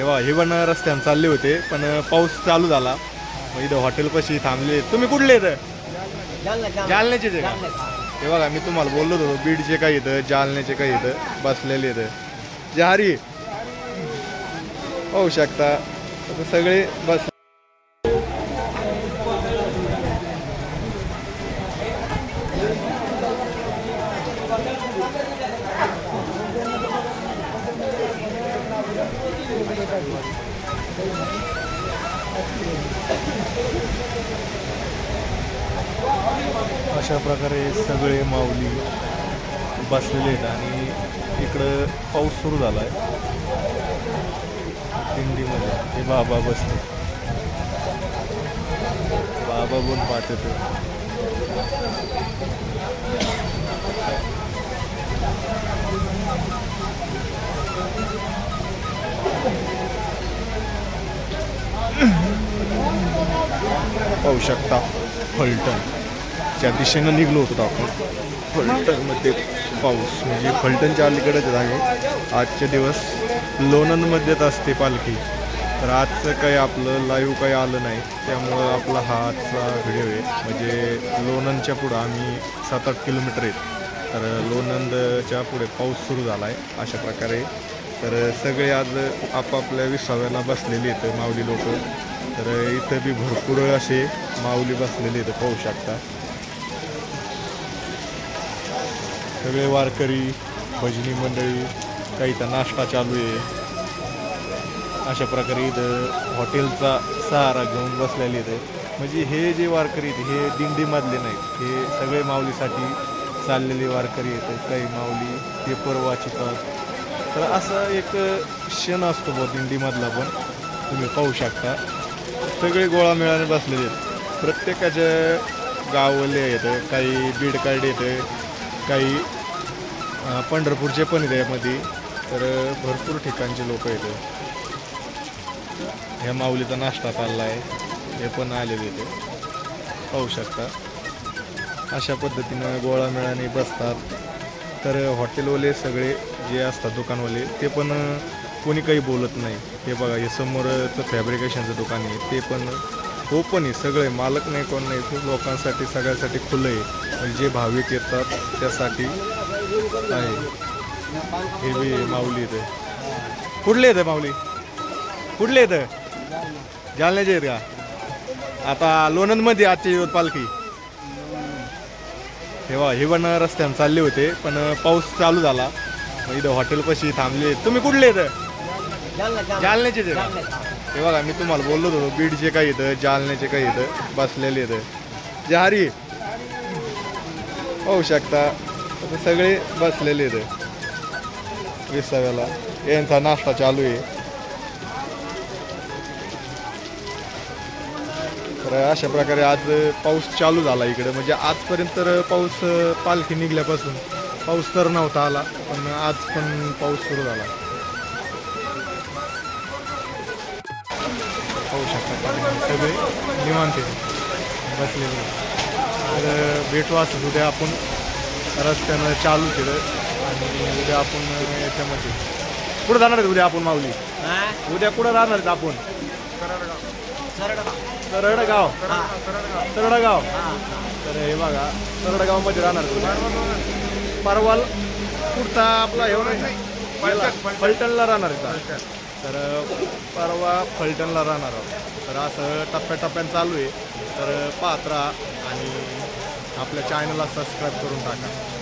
तेव्हा हे पण रस्त्यानं चालले होते पण पाऊस चालू झाला. मग इथं हॉटेलपाशी थांबले. तुम्ही कुठले इथं? जालन्याचेच आहे का? हे बघा मी तुम्हाला बोललो होतो बीडचे काही इथं जालन्याचे काही इथं बसलेले इथं. जहारी पाहू शकता. सगळे बस अशा प्रकारे सगळे माऊली बसलेले आहेत आणि इकडं पाऊस सुरू झाला आहे दिंडीमध्ये. हे बाबा बसले. बाबा पण पाहत पाहू शकता. फलटण. च्या दिशेनं निघलो होतो आपण. फलटणमध्ये पाऊस. म्हणजे फलटणच्या अलीकडेच आहे. आजचे दिवस लोणंदमध्येच असते पालखी. तर आजचं काही आपलं लाईव्ह काही आलं नाही. त्यामुळं आपला हा आजचा व्हिडिओ आहे. म्हणजे लोणंदच्या पुढं आम्ही सात आठ किलोमीटर आहेत. तर लोणंदच्या पुढे पाऊस सुरू झाला आहे अशा प्रकारे तर सगळे आज आपापल्या विसाव्याला बसलेले आहेत माऊली लोक. तर इथं बी भरपूर असे माऊली बसलेले आहेत पाहू शकता. सगळे वारकरी भजनी मंडळी काही तर नाश्ता चालू आहे. अशा प्रकारे इथं हॉटेलचा सहारा घेऊन बसलेले आहेत. म्हणजे हे जे वारकरी आहेत हे दिंडीमधले नाहीत. हे सगळे माऊलीसाठी चाललेले वारकरी आहेत. काही माऊली पेपर वाचतात तर असा एक क्षण असतो बा दिंडीमधला पण. तुम्ही पाहू शकता. सगळे गोळा मिळाने बसलेले आहेत. प्रत्येकाच्या गावले आहेत. काही बीड कार्ड येतं काही पंढरपूरचे पण येते यामध्ये. तर भरपूर ठिकाणचे लोक येतात ह्या माऊलीचा नाश्ता चालला आहे हे पण आलेले ते पाहू शकता. अशा पद्धतीनं गोळा मिळाने बसतात. तर हॉटेलवाले सगळे जे असतात दुकानवाले ते पण कोणी काही बोलत नाही. हे बघा हे समोरचं फॅब्रिकेशनचं दुकान आहे ते पण हो ओपन आहे. सगळे मालक नाही कोण नाही खूप लोकांसाठी सगळ्यासाठी खुलं आहे. म्हणजे जे भाविक येतात त्यासाठी आहे. हे बी आहे माऊली इथे. कुठले येतं माऊली? कुठले येतं जालन्याचे आहेत का? आता लोणंदमध्ये आजची दिवस पालखी. तेव्हा हे पण रस्त्यानं चालले होते पण पाऊस चालू झाला. मग इथं हॉटेलपाशी थांबले. तुम्ही कुठले इथं? जालन्याचेच ते हे बघा मी तुम्हाला बोललो होतो बीडचे काही इथं जालन्याचे काही इथं बसलेले इथं. जहारी पाहू शकता सगळे बसलेले इथं. विसाव्याला यांचा नाश्ता चालू आहे. तर अशा प्रकारे आज पाऊस चालू झाला इकडे. म्हणजे आजपर्यंत तर पाऊस पालखी निघल्यापासून पाऊस तर नव्हता आला पण आज पण पाऊस सुरू झाला. पाहू शकता सगळे निवांत बसलेले तर भेटू असं उद्या आपण रस्त्यानं चालू केलं आणि उद्या आपण याच्यामध्ये कुठं जाणार आहेत उद्या आपण माऊली. उद्या कुठं राहणार आहेत आपण. तरडगाव. तरडगाव. तर हे बघा तरडगावमध्ये राहणार तुम्ही. परवाल पुढचा आपला हे नाही. फलटणला राहणार आहे का? तर परवा फलटणला राहणार आहोत. तर असं टप्प्याटप्प्यानं चालू आहे. तर पाहत राहा आणि आपल्या चॅनलला सबस्क्राईब करून टाका.